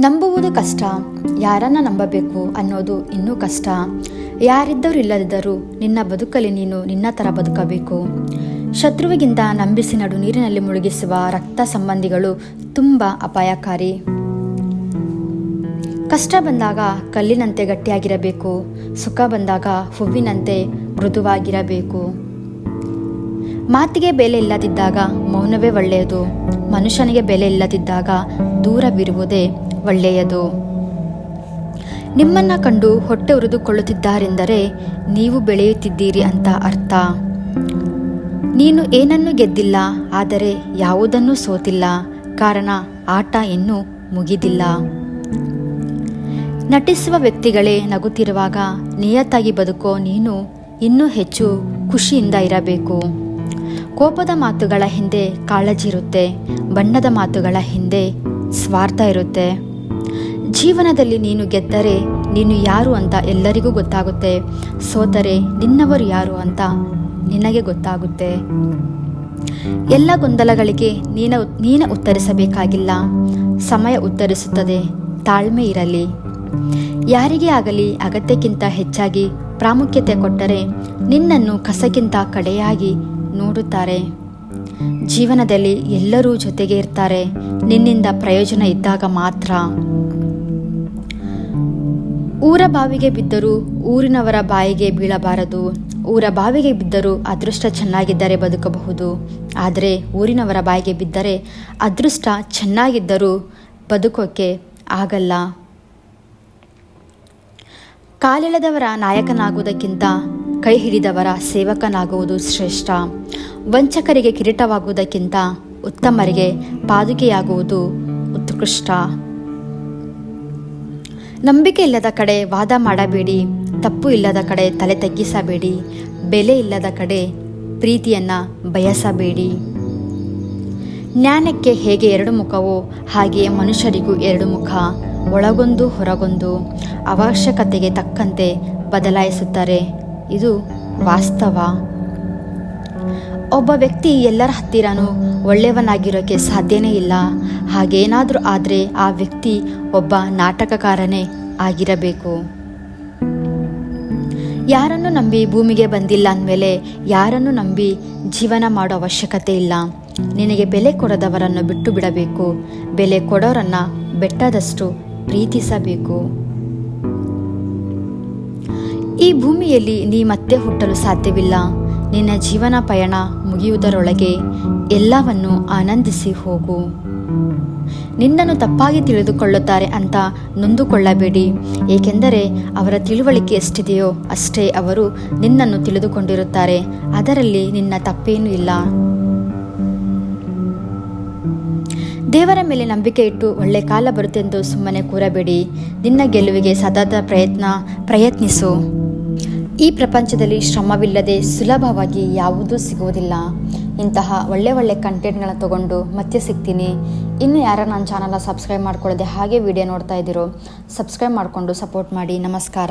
ನಂಬುವುದು ಕಷ್ಟ. ಯಾರನ್ನ ನಂಬಬೇಕು ಅನ್ನೋದು ಇನ್ನೂ ಕಷ್ಟ. ಯಾರಿದ್ದರೂ ಇಲ್ಲದಿದ್ದರೂ ನಿನ್ನ ಬದುಕಲ್ಲಿ ನೀನು ನಿನ್ನ ಥರ ಬದುಕಬೇಕು. ಶತ್ರುವಿಗಿಂತ ನಂಬಿಸಿ ನಡು ನೀರಿನಲ್ಲಿ ಮುಳುಗಿಸುವ ರಕ್ತ ಸಂಬಂಧಿಗಳು ತುಂಬ ಅಪಾಯಕಾರಿ. ಕಷ್ಟ ಬಂದಾಗ ಕಲ್ಲಿನಂತೆ ಗಟ್ಟಿಯಾಗಿರಬೇಕು. ಸುಖ ಬಂದಾಗ ಹೂವಿನಂತೆ ಮೃದುವಾಗಿರಬೇಕು. ಮಾತಿಗೆ ಬೆಲೆ ಇಲ್ಲದಿದ್ದಾಗ ಮೌನವೇ ಒಳ್ಳೆಯದು. ಮನುಷ್ಯನಿಗೆ ಬೆಲೆ ಇಲ್ಲದಿದ್ದಾಗ ದೂರವಿರುವುದೇ ಒಳ್ಳೆಯದು. ನಿಮ್ಮನ್ನ ಕಂಡು ಹೊಟ್ಟೆ ಉರಿದುಕೊಳ್ಳುತ್ತಿದ್ದಾರೆಂದರೆ ನೀವು ಬೆಳೆಯುತ್ತಿದ್ದೀರಿ ಅಂತ ಅರ್ಥ. ನೀನು ಏನನ್ನೂ ಗೆದ್ದಿಲ್ಲ, ಆದರೆ ಯಾವುದನ್ನೂ ಸೋತಿಲ್ಲ. ಕಾರಣ ಆಟ ಇನ್ನೂ ಮುಗಿದಿಲ್ಲ. ನಟಿಸುವ ವ್ಯಕ್ತಿಗಳೇ ನಗುತ್ತಿರುವಾಗ ನಿಯತ್ತಾಗಿ ಬದುಕೋ ನೀನು ಇನ್ನೂ ಹೆಚ್ಚು ಖುಷಿಯಿಂದ ಇರಬೇಕು. ಕೋಪದ ಮಾತುಗಳ ಹಿಂದೆ ಕಾಳಜಿ ಇರುತ್ತೆ, ಬಣ್ಣದ ಮಾತುಗಳ ಹಿಂದೆ ಸ್ವಾರ್ಥ ಇರುತ್ತೆ. ಜೀವನದಲ್ಲಿ ನೀನು ಗೆದ್ದರೆ ನೀನು ಯಾರು ಅಂತ ಎಲ್ಲರಿಗೂ ಗೊತ್ತಾಗುತ್ತೆ. ಸೋತರೆ ನಿನ್ನವರು ಯಾರು ಅಂತ ನಿನಗೆ ಗೊತ್ತಾಗುತ್ತೆ. ಎಲ್ಲ ಗೊಂದಲಗಳಿಗೆ ನೀನ ನೀನ ಉತ್ತರಿಸಬೇಕಾಗಿಲ್ಲ. ಸಮಯ ಉತ್ತರಿಸುತ್ತದೆ, ತಾಳ್ಮೆ ಇರಲಿ. ಯಾರಿಗೆ ಆಗಲಿ ಅಗತ್ಯಕ್ಕಿಂತ ಹೆಚ್ಚಾಗಿ ಪ್ರಾಮುಖ್ಯತೆ ಕೊಟ್ಟರೆ ನಿನ್ನನ್ನು ಕಸಕ್ಕಿಂತ ಕಡೆಯಾಗಿ ನೋಡುತ್ತಾರೆ. ಜೀವನದಲ್ಲಿ ಎಲ್ಲರೂ ಜೊತೆಗೆ ಇರ್ತಾರೆ, ನಿನ್ನಿಂದ ಪ್ರಯೋಜನ ಇದ್ದಾಗ ಮಾತ್ರ. ಊರ ಬಾವಿಗೆ ಬಿದ್ದರೂ ಊರಿನವರ ಬಾಯಿಗೆ ಬೀಳಬಾರದು. ಊರ ಬಾವಿಗೆ ಬಿದ್ದರೂ ಅದೃಷ್ಟ ಚೆನ್ನಾಗಿದ್ದರೆ ಬದುಕಬಹುದು. ಆದರೆ ಊರಿನವರ ಬಾಯಿಗೆ ಬಿದ್ದರೆ ಅದೃಷ್ಟ ಚೆನ್ನಾಗಿದ್ದರೂ ಬದುಕೋಕ್ಕೆ ಆಗಲ್ಲ. ಕಾಲೆಳೆದವರ ನಾಯಕನಾಗುವುದಕ್ಕಿಂತ ಕೈ ಹಿಡಿದವರ ಸೇವಕನಾಗುವುದು ಶ್ರೇಷ್ಠ. ವಂಚಕರಿಗೆ ಕಿರೀಟವಾಗುವುದಕ್ಕಿಂತ ಉತ್ತಮರಿಗೆ ಪಾದುಕೆಯಾಗುವುದು ಉತ್ಕೃಷ್ಟ. ನಂಬಿಕೆ ಇಲ್ಲದ ಕಡೆ ವಾದ ಮಾಡಬೇಡಿ, ತಪ್ಪು ಇಲ್ಲದ ಕಡೆ ತಲೆ ತಗ್ಗಿಸಬೇಡಿ, ಬೆಲೆ ಇಲ್ಲದ ಕಡೆ ಪ್ರೀತಿಯನ್ನು ಬಯಸಬೇಡಿ. ಜ್ಞಾನಕ್ಕೆ ಹೇಗೆ ಎರಡು ಮುಖವೋ ಹಾಗೆಯೇ ಮನುಷ್ಯರಿಗೂ ಎರಡು ಮುಖ, ಒಳಗೊಂದು ಹೊರಗೊಂದು ಅವಶ್ಯಕತೆಗೆ ತಕ್ಕಂತೆ ಬದಲಾಯಿಸುತ್ತಾರೆ. ಇದು ವಾಸ್ತವ. ಒಬ್ಬ ವ್ಯಕ್ತಿ ಎಲ್ಲರ ಹತ್ತಿರನೂ ಒಳ್ಳೆಯವನಾಗಿರೋಕ್ಕೆ ಸಾಧ್ಯನೇ ಇಲ್ಲ. ಹಾಗೇನಾದರೂ ಆದರೆ ಆ ವ್ಯಕ್ತಿ ಒಬ್ಬ ನಾಟಕಕಾರನೇ ಆಗಿರಬೇಕು. ಯಾರನ್ನು ನಂಬಿ ಭೂಮಿಗೆ ಬಂದಿಲ್ಲ ಅಂದಮೇಲೆ ಯಾರನ್ನು ನಂಬಿ ಜೀವನ ಮಾಡೋ ಅವಶ್ಯಕತೆ ಇಲ್ಲ. ನಿನಗೆ ಬೆಲೆ ಕೊಡದವರನ್ನು ಬಿಟ್ಟು ಬಿಡಬೇಕು. ಬೆಲೆ ಕೊಡೋರನ್ನು ಬೆಟ್ಟದಷ್ಟು ಪ್ರೀತಿಸಬೇಕು. ಈ ಭೂಮಿಯಲ್ಲಿ ನೀ ಮತ್ತೆ ಹುಟ್ಟಲು ಸಾಧ್ಯವಿಲ್ಲ. ನಿನ್ನ ಜೀವನ ಪಯಣ ಮುಗಿಯುವುದರೊಳಗೆ ಎಲ್ಲವನ್ನು ಆನಂದಿಸಿ ಹೋಗು. ನಿನ್ನನ್ನು ತಪ್ಪಾಗಿ ತಿಳಿದುಕೊಳ್ಳುತ್ತಾರೆ ಅಂತ ನೊಂದುಕೊಳ್ಳಬೇಡಿ. ಏಕೆಂದರೆ ಅವರ ತಿಳುವಳಿಕೆ ಎಷ್ಟಿದೆಯೋ ಅಷ್ಟೇ ಅವರು ನಿನ್ನನ್ನು ತಿಳಿದುಕೊಂಡಿರುತ್ತಾರೆ. ಅದರಲ್ಲಿ ನಿನ್ನ ತಪ್ಪೇನೂ ಇಲ್ಲ. ದೇವರ ಮೇಲೆ ನಂಬಿಕೆ ಇಟ್ಟು ಒಳ್ಳೆ ಕಾಲ ಬರುತ್ತೆಂದು ಸುಮ್ಮನೆ ಕೂರಬೇಡಿ. ನಿನ್ನ ಗೆಲುವಿಗೆ ಸತತ ಪ್ರಯತ್ನ, ಪ್ರಯತ್ನಿಸು. ಈ ಪ್ರಪಂಚದಲ್ಲಿ ಶ್ರಮವಿಲ್ಲದೆ ಸುಲಭವಾಗಿ ಯಾವುದೂ ಸಿಗುವುದಿಲ್ಲ. ಇಂತಹ ಒಳ್ಳೆ ಒಳ್ಳೆ ಕಂಟೆಂಟ್ಗಳನ್ನ ತಗೊಂಡು ಮತ್ತೆ ಸಿಗ್ತೀನಿ. ಇನ್ನು ಯಾರು ನನ್ನ ಚಾನಲ್ನ ಸಬ್ಸ್ಕ್ರೈಬ್ ಮಾಡ್ಕೊಳ್ಳದೆ ಹಾಗೆ ವಿಡಿಯೋ ನೋಡ್ತಾ ಇದ್ದೀರೋ, ಸಬ್ಸ್ಕ್ರೈಬ್ ಮಾಡಿಕೊಂಡು ಸಪೋರ್ಟ್ ಮಾಡಿ. ನಮಸ್ಕಾರ.